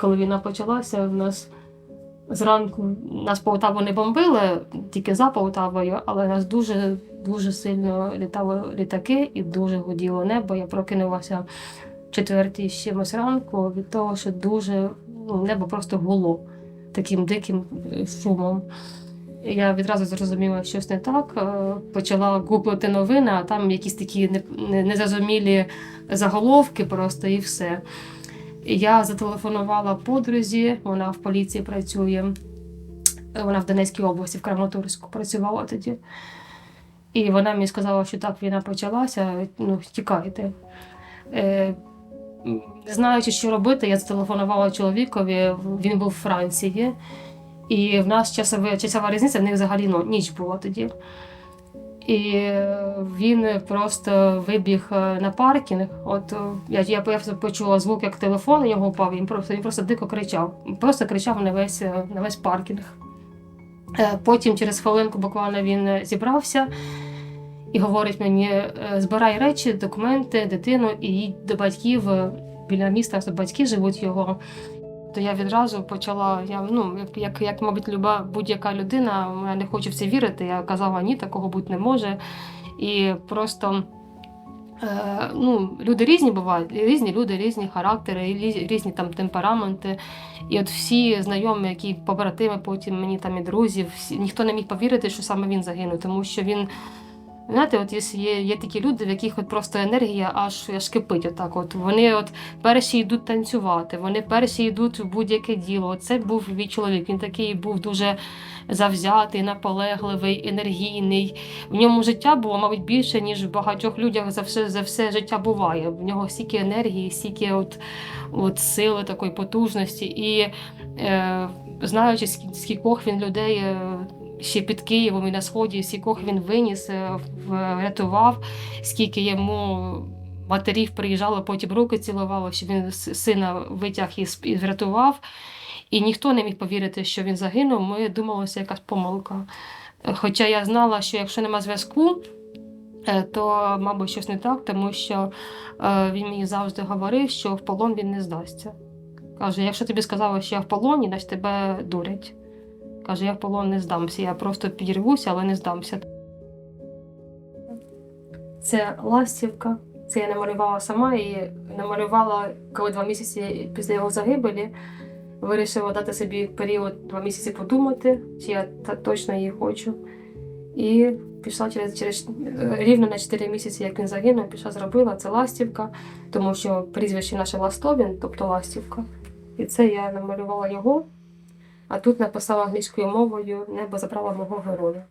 Коли війна почалася, в нас зранку нас Полтаву не бомбили, тільки за Полтавою, але нас дуже дуже сильно літали літаки і дуже гуділо небо. Я прокинулася в четвертій чимось ранку від того, що дуже ну, небо просто гуло таким диким е, шумом. Я відразу зрозуміла, що щось не так. е, Почала гуглити новини, а там якісь такі не- не- незрозумілі заголовки просто і все. Я зателефонувала подрузі, вона в поліції працює. Вона в Донецькій області, в Краматорську працювала тоді. І вона мені сказала, що так війна почалася, ну, тікайте. Е, не знаючи, що робити, я зателефонувала чоловікові, він був в Франції. І в нас часова, часова різниця, в них взагалі ну, ніч була тоді. І він просто вибіг е, на паркінг. От е, я, я, почула звук, як телефон у нього впав, він просто, він просто дико кричав. Просто кричав на весь, е, на весь паркінг. Потім через хвилинку буквально він зібрався і говорить мені: збирай речі, документи, дитину і їдь до батьків біля міста, де батьки живуть його. То я відразу почала, я, ну, як, як, як, мабуть, люба будь-яка людина, я не хочу в це вірити. Я казала, ні, такого бути не може. І просто е, ну, люди різні бувають, різні люди, різні характери, різні там темпераменти. І от всі знайомі, які побратими, потім мені там і друзі, всі, ніхто не міг повірити, що саме він загинув, тому що він. Знаєте, от є, є, такі люди, в яких от просто енергія аж, аж кипить. Отак. От. Вони от перші йдуть танцювати, вони перші йдуть в будь-яке діло. Це був мій чоловік. Він такий був дуже завзятий, наполегливий, енергійний. В ньому життя було, мабуть, більше, ніж в багатьох людях за все, за все життя буває. В нього стільки енергії, стільки от, от сили, такої потужності. І е, знаючи, скі- скількох він людей. Ще під Києвом і на сході, скількох він виніс, е, врятував, скільки йому матерів приїжджало, потім руки цілувало, що він сина витяг і врятував. І ніхто не міг повірити, що він загинув. Ми думали, що якась помилка. Е, Хоча я знала, що якщо нема зв'язку, е, то, мабуть, щось не так, тому що він мені завжди говорив, що в полон він не здасться. Каже, якщо тобі сказали, що я в полоні, значить тебе дурять. Каже, я в полон не здамся. Я просто підірвуся, але не здамся. Це ластівка. Це я намалювала сама і намалювала, коли два місяці після його загибелі. Вирішила дати собі період два місяці подумати, чи я точно її хочу. І пішла через, через е, рівно на 4 місяці, як він загинув, пішла зробила це ластівка, тому що прізвище наше Ластовін, тобто ластівка. І це я намалювала його. А тут написала англійською мовою Небо забрало мого героя.